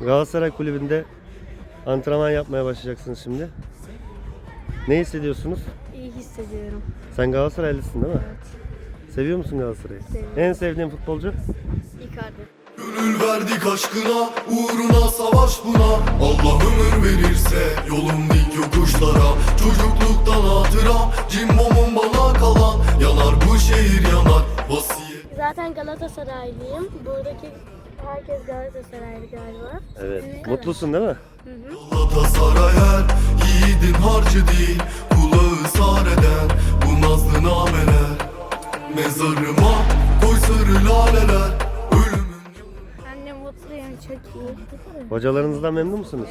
Galatasaray Kulübü'nde antrenman yapmaya başlayacaksınız şimdi. Ne hissediyorsunuz? İyi hissediyorum. Sen Galatasaraylısın değil mi? Evet. Seviyor musun Galatasaray'ı? Seviyorum. En sevdiğin futbolcu? Icardi. Gönül verdik aşkına uğruna savaş buna Allah ömür verirse yolum dik yokuşlara Çocukluktan hatıra cimbomum bana kalan Yanar bu şehir yanar vasiyet Zaten Galatasaraylıyım. Buradaki herkes Galatasaraylı galiba. Evet. Evet. Mutlusun değil mi? Galatasaray her yiğidin harcı değil Kulağı sar eden bu nazlı nameler Mezarıma koy sarı laleler Ölümün Annem mutluyum çok iyi. Hocalarınızdan memnun musunuz?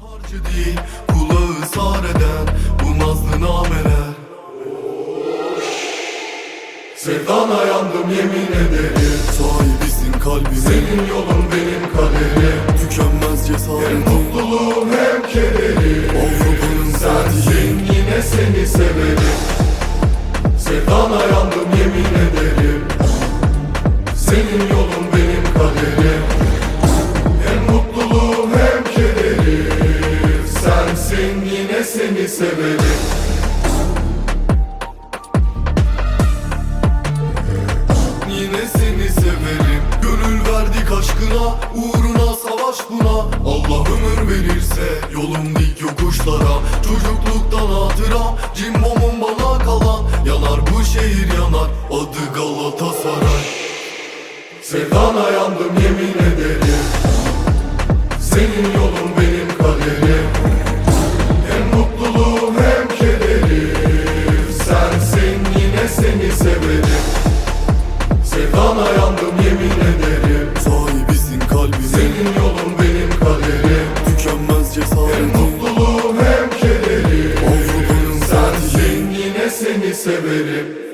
harcı değil Kulağı sar eden bu nazlı nameler Sevdana yandım yemin ederim Kalbim Senin yolun benim kaderim. Tükenmez cesaretim. Hem mutluluğum hem kederim Avrupa'nın sensin yine seni severim. Sevdana yandım yemin ederim. Senin yolun benim kaderim. Hem mutluluğum hem kederim Sensin yine seni severim. Yine seni severim aşkına Uğruna savaş buna. Allah ömür verirse Yolum dik yokuşlara. Çocukluktan hatıra Cimbomum bana kalan. Yanar bu şehir yanar Adı Galatasaray. Sevdana yandım yemin ederim. Senin yolun benim kaderim. Hem mutluluğum hem kederim. Sensin yine seni severim. Sevdana yandım yemin ederim Hem mutluluğum hem kederim. Avrupa'nın sensin yine seni severim